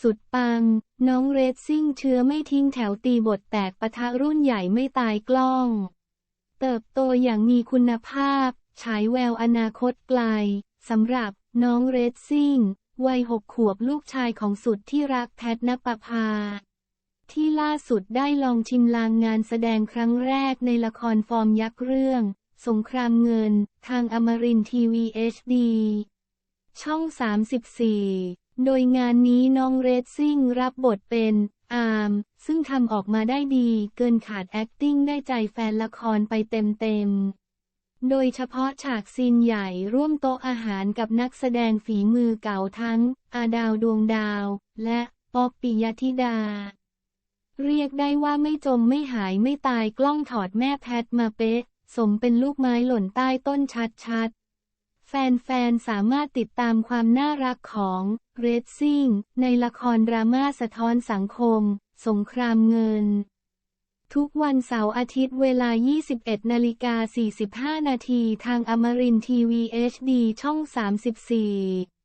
สุดปัง น้องเรดซิ่งเชื้อไม่ทิ้งแถวตีบทแตกปะทะรุ่นใหญ่ไม่ตายกล้อง เติบโตอย่างมีคุณภาพ ฉายแววอนาคตไกลสำหรับน้องเรดซิ่ง วัยหกขวบลูกชายของสุดที่รักแพทนปภา ที่ล่าสุดได้ลองชิมลางงานแสดงครั้งแรกในละครฟอร์มยักษ์เรื่อง สงครามเงิน ทางอมรินทีวีเอชดีช่อง 34 โดยงานนี้น้องเรดซิ่งรับบทเป็นอาร์มซึ่งทำออกมาได้ดีเกินขาด acting ได้ใจแฟนละครไปเต็มๆ โดยเฉพาะฉากซีนใหญ่ร่วมโต๊ะอาหารกับนักแสดงฝีมือเก่าทั้ง อาดาวดวงดาว และป๊อกปิยธิดา เรียกได้ว่าไม่จมไม่หายไม่ตายกล้องถอดแม่แพทมาเป๊ะ สมเป็นลูกไม้หล่นใต้ต้นชัดๆ แฟนๆ สามารถติดตามความน่ารักของเรดซิ่งในละครดราม่าสะท้อนสังคม สงครามเงิน ทุกวันเสาร์อาทิตย์เวลา 21นาฬิกา45 นาทีทางอมรินทีวี HD ช่อง 34